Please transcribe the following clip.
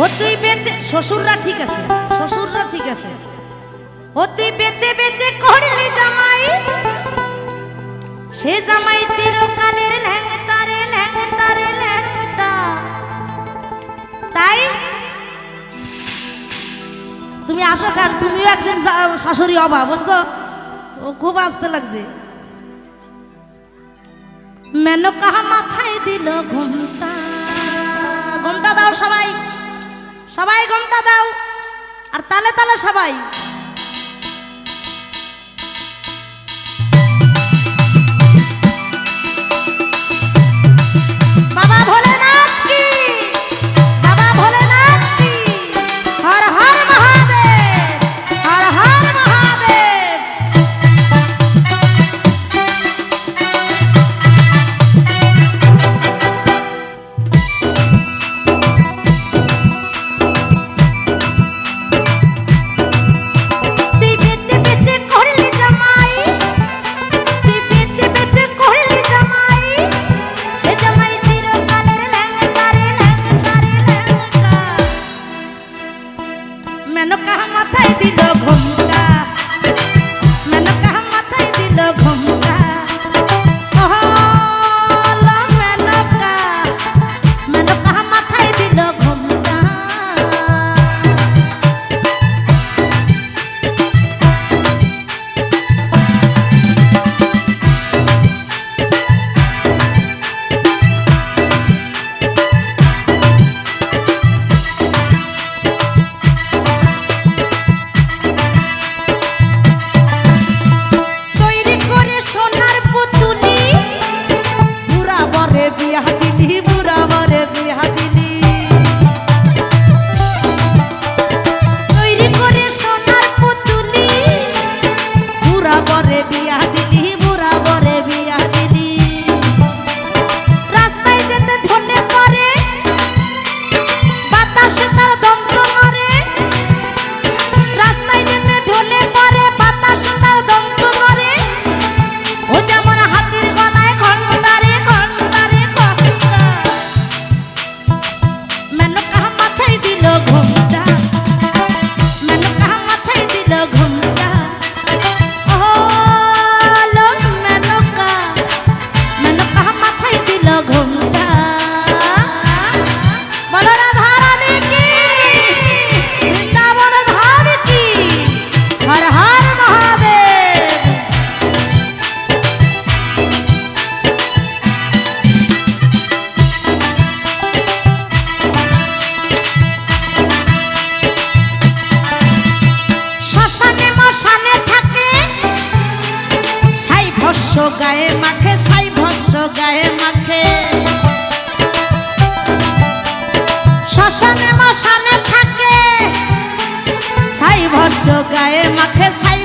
ও বেঁচে, শ্বশুররা ঠিক আছে, শ্বশুররা ঠিক আছে। ও তুই বেঁচে বেঁচে করলি জামাই। সে জামাই চিরকালের ল্যাংটা রে, ল্যাংটা তাই তুমি আসো কার, তুমিও একদিন শাশুড়ি হবা, বুঝছ? ও খুব আসতে লাগছে। মেনো কাহা মাথায় দিল ঘুমটা। ঘুমটা দাও সবাই। সবাই ঘণ্টা দাও। আর তালে তালে সবাই। মেনকা মাথায় দিল ঘুমটা। দিল শ্মশানে মশানে থাকে। সাই ভস্য গায়ে মাখে, সাই ভস্য গায়ে মাখে। শ্মশানে মশানে থাকে। সাই ভস্য গায়ে মাখে, সাই